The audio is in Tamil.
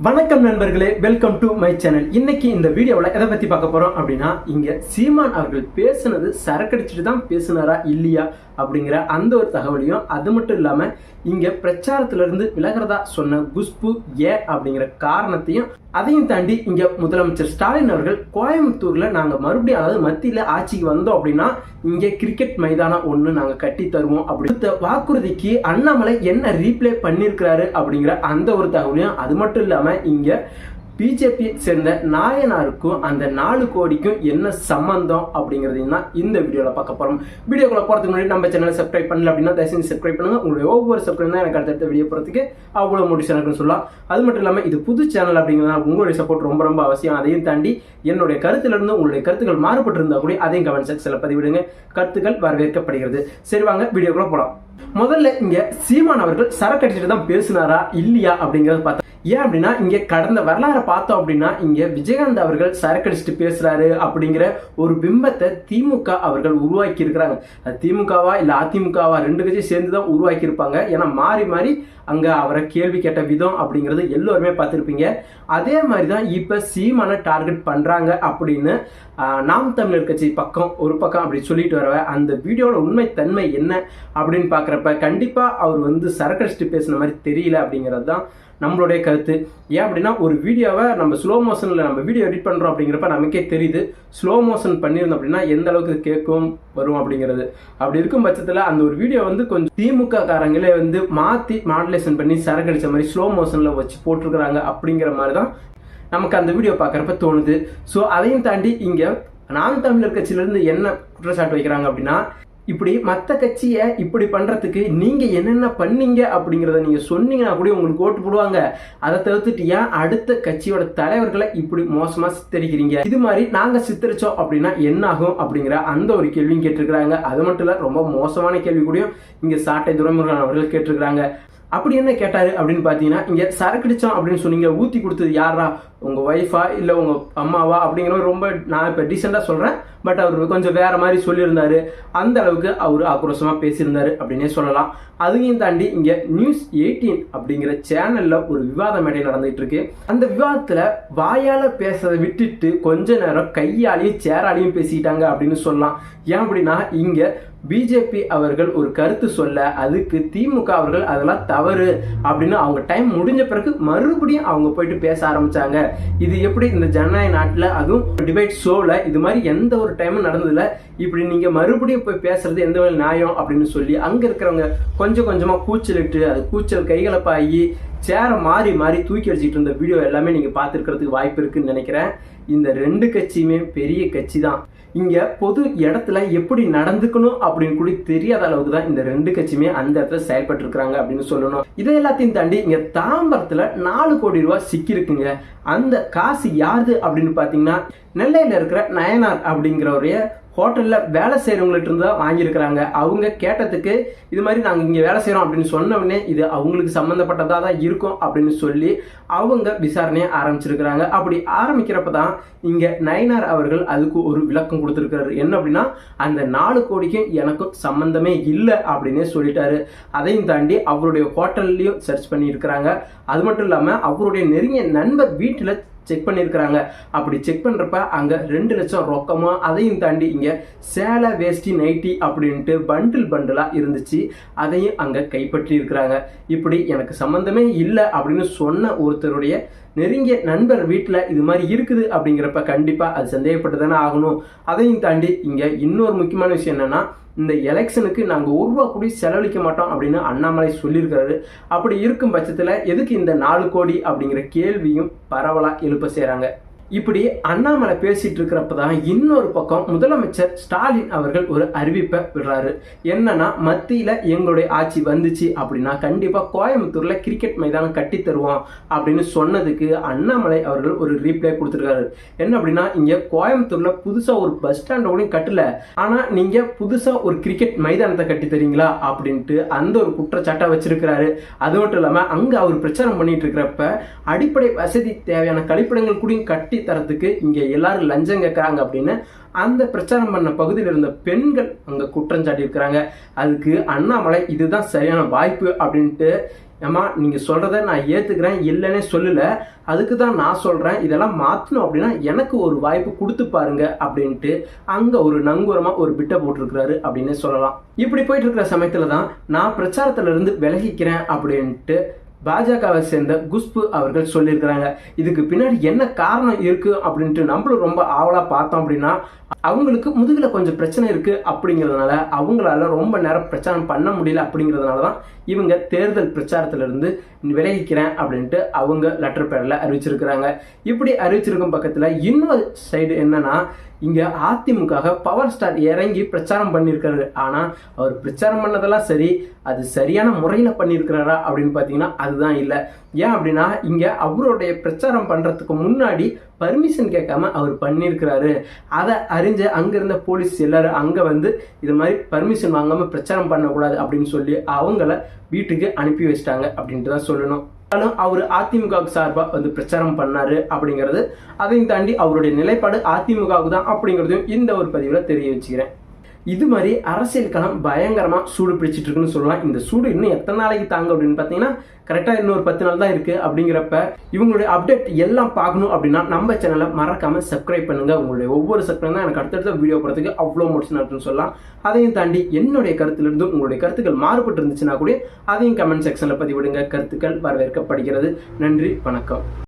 வணக்கம் நண்பர்களே வெல்கம் டு மை சேனல் இன்னைக்கு இந்த வீடியோவில் எதை பற்றி பார்க்க போகிறோம் அப்படின்னா இங்கே சீமான் அவர்கள் பேசுனது சரக்கடிச்சிட்டு தான் பேசுனாரா இல்லையா அப்படிங்கிற அந்த ஒரு தகவலையும் அது மட்டும் இல்லாமல் இங்கே பிரச்சாரத்திலிருந்து விலகிறதா சொன்ன குஷ்பு ஏ அப்படிங்கிற காரணத்தையும் அதையும் தாண்டி இங்கே முதலமைச்சர் ஸ்டாலின் அவர்கள் கோயம்புத்தூரில் நாங்கள் மறுபடியும் அதாவது மத்தியில் ஆட்சிக்கு வந்தோம் அப்படின்னா இங்கே கிரிக்கெட் மைதானம் ஒன்று நாங்கள் கட்டி தருவோம் அப்படி. வாக்குறுதிக்கு அண்ணாமலை என்ன ரீப்ளே பண்ணியிருக்கிறாரு அப்படிங்கிற அந்த ஒரு தகவலையும் அது மட்டும் இல்லாமல் இங்கே பிஜேபியை சேர்ந்த நாயனாருக்கும் அந்த நாலு கோடிக்கும் என்ன சம்பந்தம் அப்படிங்கிறதையும் தான் இந்த வீடியோவில் பார்க்க போகிறோம் வீடியோக்குள்ள போகிறதுக்கு முன்னாடி நம்ம சேனலை சப்ஸ்கிரைப் பண்ணல அப்படின்னா தயவுசெய்து சப்ஸ்கிரைப் பண்ணுங்க. உங்களுடைய ஒவ்வொரு சப்ஸ்கிரைப் தான் எனக்கு அடுத்தடுத்த வீடியோ போகிறதுக்கு அவ்வளோ மோட்டிவேஷன் இருக்குன்னு சொல்லலாம். அது மட்டும் இல்லாமல் இது புது சேனல் அப்படிங்கிறதுனால உங்களுடைய சப்போர்ட் ரொம்ப ரொம்ப அவசியம். அதையும் தாண்டி என்னுடைய கருத்திலிருந்து உங்களுடைய கருத்துக்கள் மாறுபட்டு இருந்தால் கூட அதையும் கமெண்ட் செக்ஷனில் பதிவிடுங்க. கருத்துக்கள் வரவேற்கப்படுகிறது. சரி வாங்க வீடியோக்குள்ளே போகலாம் முதல்ல இங்க சீமான் அவர்கள் சரக்கு அடிச்சுட்டு தான் பேசினாரா இல்லையா அப்படிங்கறத பார்த்தா ஏன் அப்படின்னா இங்க கடந்த வரலாறை பார்த்தோம் அப்படின்னா இங்க விஜயகாந்த் அவர்கள் சரக்கடிச்சிட்டு பேசுறாரு அப்படிங்கிற ஒரு பிம்பத்தை திமுக அவர்கள் உருவாக்கி இருக்கிறாங்க திமுகவா இல்ல அதிமுகவா ரெண்டு கட்சியும் சேர்ந்து தான் உருவாக்கி இருப்பாங்க ஏன்னா மாறி மாறி அங்கே அவரை கேள்வி கேட்ட விதம் அப்படிங்கிறது எல்லோருமே பார்த்துருப்பீங்க. அதே மாதிரி தான் இப்போ சீமான டார்கெட் பண்ணுறாங்க அப்படின்னு நாம் தமிழர் கட்சி பக்கம் ஒரு பக்கம் அப்படி சொல்லிட்டு வரவ அந்த வீடியோட உண்மை தன்மை என்ன அப்படின்னு பார்க்குறப்ப கண்டிப்பாக அவர் வந்து சரக்கடிச்சிட்டு பேசின மாதிரி தெரியல அப்படிங்கிறது தான் நம்மளுடைய கருத்து. ஏன் அப்படின்னா ஒரு வீடியோவை நம்ம ஸ்லோ மோஷனில் நம்ம வீடியோ எடிட் பண்ணுறோம் அப்படிங்கிறப்ப நமக்கே தெரியுது ஸ்லோ மோஷன் பண்ணியிருந்தோம் அப்படின்னா எந்த அளவுக்கு கேட்கும் வரும் அப்படிங்கிறது. அப்படி இருக்கும் பட்சத்தில் அந்த ஒரு வீடியோ வந்து கொஞ்சம் திமுக காரங்களே வந்து மாற்றி மாடுலேஷன் பண்ணி சரக்கடிச்ச மாதிரி ஸ்லோ மோஷனில் வச்சு போட்டிருக்கிறாங்க அப்படிங்கிற மாதிரி தான் நமக்கு அந்த வீடியோ பார்க்குறப்ப தோணுது. ஸோ அதையும் தாண்டி இங்கே நாம் தமிழர் கட்சியிலேருந்து என்ன குற்றச்சாட்டு வைக்கிறாங்க அப்படின்னா இப்படி மற்ற கட்சியை இப்படி பண்ணுறதுக்கு நீங்கள் என்னென்ன பண்ணீங்க அப்படிங்கிறத நீங்கள் சொன்னீங்கன்னா கூட உங்களுக்கு ஓட்டு போடுவாங்க. அதை தவிர்த்துட்டு ஏன் அடுத்த கட்சியோட தலைவர்களை இப்படி மோசமாக சித்தரிக்கிறீங்க? இது மாதிரி நாங்கள் சித்தரித்தோம் அப்படின்னா என்ன ஆகும் அப்படிங்கிற அந்த ஒரு கேள்வியும் கேட்டிருக்கிறாங்க. அது மட்டும் இல்லை ரொம்ப மோசமான கேள்வி கூடயும் இங்கே சாட்டை துரைமுருகன் அவர்கள் கேட்டிருக்கிறாங்க. அப்படி என்ன கேட்டாரு அப்படின்னு பார்த்தீங்கன்னா இங்கே சரக்கடிச்சோம் அப்படின்னு சொன்னீங்க ஊற்றி கொடுத்தது யாரா உங்கள் ஒய்ஃபா இல்லை உங்கள் அம்மாவா? அப்படிங்கிற ரொம்ப நான் இப்போ டீசெண்டாக சொல்கிறேன் பட் அவர் கொஞ்சம் வேற மாதிரி சொல்லியிருந்தார். அந்த அளவுக்கு அவர் ஆக்ரோஷமாக பேசியிருந்தாரு அப்படின்னே சொல்லலாம். அதையும் தாண்டி இங்கே நியூஸ் எயிட்டீன் அப்படிங்கிற சேனலில் ஒரு விவாத மேடை நடந்துகிட்டு இருக்கு. அந்த விவாதத்தில் வாயால் பேசுறதை விட்டுட்டு கொஞ்ச நேரம் கையாலையும் சேராலையும் பேசிட்டாங்க அப்படின்னு சொல்லலாம். ஏன் அப்படின்னா இங்கே பிஜேபி அவர்கள் ஒரு கருத்து சொல்ல அதுக்கு திமுக அவர்கள் அதெல்லாம் தவறு அப்படின்னு அவங்க டைம் முடிஞ்ச பிறகு மறுபடியும் அவங்க போயிட்டு பேச ஆரம்பிச்சாங்க. இது எப்படி இந்த ஜனநாயக நாட்டில் அதுவும் டிபேட் ஷோவில் இது மாதிரி எந்த ஒரு டைமும் நடந்ததில்ல. இப்படி நீங்கள் மறுபடியும் போய் பேசுறது எந்த வகையில் நியாயம் அப்படின்னு சொல்லி அங்கே இருக்கிறவங்க கொஞ்சம் கொஞ்சமாக கூச்சலிட்டு அது கூச்சல் கைகலப்பாகி சேரை மாறி மாறி தூக்கி வச்சுக்கிட்டு இருந்த வீடியோ எல்லாமே நீங்கள் பார்த்துருக்கிறதுக்கு வாய்ப்பு இருக்குன்னு நினைக்கிறேன். இந்த ரெண்டு கட்சியுமே பெரிய கட்சி தான் இங்க பொது இடத்துல எப்படி நடந்துக்கணும் அப்படின்னு கூட தெரியாத அளவுக்கு தான் இந்த ரெண்டு கட்சியுமே அந்த இடத்துல செயல்பட்டு இருக்கிறாங்க அப்படின்னு சொல்லணும். இதை எல்லாத்தையும் தாண்டி இங்க தாம்பரத்துல நாலு கோடி ரூபாய் சிக்கியிருக்குங்க. அந்த காசு யாருது அப்படின்னு பாத்தீங்கன்னா நெல்லையில் இருக்கிற நயனார் அப்படிங்கிறவரைய ஹோட்டலில் வேலை செய்கிறவங்கள்ட்ட இருந்து தான் வாங்கியிருக்கிறாங்க. அவங்க கேட்டதுக்கு இது மாதிரி நாங்கள் இங்கே வேலை செய்கிறோம் அப்படின்னு சொன்ன இது அவங்களுக்கு சம்மந்தப்பட்டதாக தான் இருக்கும் அப்படின்னு சொல்லி அவங்க விசாரணையை ஆரம்பிச்சிருக்கிறாங்க. அப்படி ஆரம்பிக்கிறப்ப தான் இங்கே நயனார் அவர்கள் அதுக்கு ஒரு விளக்கம் கொடுத்திருக்காரு என்ன அப்படின்னா அந்த நாலு கோடிக்கும் எனக்கும் சம்மந்தமே இல்லை அப்படின்னே சொல்லிட்டாரு. அதையும் தாண்டி அவருடைய ஹோட்டல்லையும் சர்ச் பண்ணியிருக்கிறாங்க. அது மட்டும் இல்லாமல் அவருடைய நெருங்கிய நண்பர் வீட்டில் செக் பண்ணியிருக்கிறாங்க அப்படி செக் பண்ணுறப்ப அங்கே ரெண்டு லட்சம் ரொக்கமாக அதையும் தாண்டி இங்கே சேலை வேஷ்டி நைட்டி அப்படின்ட்டு பண்டில் பண்டிலாக இருந்துச்சு. அதையும் அங்கே கைப்பற்றி இருக்கிறாங்க இப்படி எனக்கு சம்மந்தமே இல்லை அப்படின்னு சொன்ன ஒருத்தருடைய நெருங்கிய நண்பர் வீட்டில் இது மாதிரி இருக்குது அப்படிங்கிறப்ப கண்டிப்பாக அது சந்தேகப்பட்டு தானே ஆகணும். அதையும் தாண்டி இங்கே இன்னொரு முக்கியமான விஷயம் என்னன்னா இந்த எலெக்ஷனுக்கு நாங்கள் ஒரு ரூபா கூட செலவழிக்க மாட்டோம் அப்படின்னு அண்ணாமலை சொல்லியிருக்காரு அப்படி இருக்கும் பட்சத்தில் எதுக்கு இந்த நாலு கோடி அப்படிங்கிற கேள்வியும் பரவலாக எழுப்ப செய்கிறாங்க இப்படி அண்ணாமலை பேசிட்டு இருக்கிறப்ப தான் இன்னொரு பக்கம் முதலமைச்சர் ஸ்டாலின் அவர்கள் ஒரு அறிவிப்பை விடுறாரு. என்னன்னா மத்தியில எங்களுடைய ஆட்சி வந்துச்சு அப்படின்னா கண்டிப்பா கோயம்புத்தூர்ல கிரிக்கெட் மைதானம் கட்டி தருவோம் அப்படின்னு சொன்னதுக்கு அண்ணாமலை அவர்கள் ஒரு ரீப்ளை கொடுத்துருக்காரு. என்ன அப்படின்னா இங்க கோயம்புத்தூர்ல புதுசா ஒரு பஸ் ஸ்டாண்ட் கூட கட்டல. ஆனா நீங்க புதுசா ஒரு கிரிக்கெட் மைதானத்தை கட்டி தரீங்களா அப்படின்ட்டு அந்த ஒரு குற்றச்சாட்டை வச்சிருக்கிறாரு. அது மட்டும் இல்லாம அங்க அவர் பிரச்சாரம் பண்ணிட்டு இருக்கிறப்ப அடிப்படை வசதி தேவையான கழிப்பிடங்கள் கூட கட்டி தரத்துக்கு இங்கே எல்லாரும் லஞ்சம் கேட்குறாங்க அப்படின்னு அந்த பிரச்சாரம் பண்ண பகுதியில் இருந்த பெண்கள் அங்கே குற்றம் சாட்டியிருக்கிறாங்க. அதுக்கு அண்ணாமலை இதுதான் சரியான வாய்ப்பு அப்படின்ட்டு ஏமா நீங்கள் சொல்கிறத நான் ஏற்றுக்கிறேன் இல்லைன்னே சொல்லல. அதுக்கு தான் நான் சொல்கிறேன் இதெல்லாம் மாற்றணும் அப்படின்னா எனக்கு ஒரு வாய்ப்பு கொடுத்து பாருங்க அப்படின்ட்டு அங்கே ஒரு நங்கூரமாக ஒரு பிட்டை போட்டிருக்கிறாரு அப்படின்னே சொல்லலாம். இப்படி போயிட்டு இருக்கிற சமயத்தில் தான் நான் பிரச்சாரத்துல இருந்து விலகிக்கிறேன் அப்படின்ட்டு பாஜகவை சேர்ந்த குஷ்பு அவர்கள் சொல்லியிருக்கிறாங்க. இதுக்கு பின்னாடி என்ன காரணம் இருக்கு அப்படின்ட்டு நம்மளும் ரொம்ப ஆவலா பார்த்தோம் அப்படின்னா அவங்களுக்கு முதுகில் கொஞ்சம் பிரச்சனை இருக்கு அப்படிங்கிறதுனால அவங்களால ரொம்ப நேரம் பிரச்சாரம் பண்ண முடியல அப்படிங்கிறதுனால தான் இவங்க தேர்தல் பிரச்சாரத்திலிருந்து விளைவிக்கிறேன் விலகிக்கிறேன் அப்படின்ட்டு அவங்க லெட்டர் பேரில் அறிவிச்சிருக்கிறாங்க. இப்படி அறிவிச்சிருக்கும் பக்கத்தில் இன்னொரு சைடு என்னன்னா இங்கே அதிமுக பவர் ஸ்டார் இறங்கி பிரச்சாரம் பண்ணியிருக்காரு. ஆனால் அவர் பிரச்சாரம் பண்ணதெல்லாம் சரி அது சரியான முறையில் பண்ணியிருக்கிறாரா அப்படின்னு பார்த்தீங்கன்னா அதுதான் இல்லை. ஏன் அப்படின்னா இங்கே அவருடைய பிரச்சாரம் பண்ணுறதுக்கு முன்னாடி பர்மிஷன் கேட்காம அவர் பண்ணியிருக்கிறாரு. அதை அறிஞ்ச அங்க இருந்த போலீஸ் எல்லாரும் அங்கே வந்து இது மாதிரி பர்மிஷன் வாங்காமல் பிரச்சாரம் பண்ணக்கூடாது அப்படின்னு சொல்லி அவங்கள வீட்டுக்கு அனுப்பி வச்சிட்டாங்க அப்படின்ட்டு தான் சொல்லணும். ஆனாலும் அவர் அதிமுக சார்பாக வந்து பிரச்சாரம் பண்ணாரு அப்படிங்கிறது அதையும் தாண்டி அவருடைய நிலைப்பாடு அதிமுகவுக்கு தான் அப்படிங்கிறதையும் இந்த ஒரு பதிவில் தெரிய வச்சுக்கிறேன். இது மாதிரி அரசியல் களம் பயங்கரமாக சூடு பிடிச்சிட்டு இருக்குன்னு சொல்லலாம். இந்த சூடு இன்னும் எத்தனை நாளைக்கு தாங்க அப்படின்னு பார்த்தீங்கன்னா கரெக்டாக இன்னொரு பத்து நாள் தான் இருக்குது அப்படிங்கிறப்ப இவங்களுடைய அப்டேட் எல்லாம் பார்க்கணும் அப்படின்னா நம்ம சேனலை மறக்காம சப்ஸ்கிரைப் பண்ணுங்க. உங்களுடைய ஒவ்வொரு சப்ஸ்கிரைப் தான் எனக்கு அடுத்தடுத்த வீடியோ போகிறதுக்கு அவ்வளோ மோட்டிவேஷன் இருக்குன்னு சொல்லலாம். அதையும் தாண்டி என்னுடைய கருத்துலேருந்தும் உங்களுடைய கருத்துக்கள் மாறுபட்டு இருந்துச்சுன்னா கூட அதையும் கமெண்ட் செக்ஷனில் பதிவிடுங்க. கருத்துக்கள் வரவேற்கப்படுகிறது. நன்றி வணக்கம்.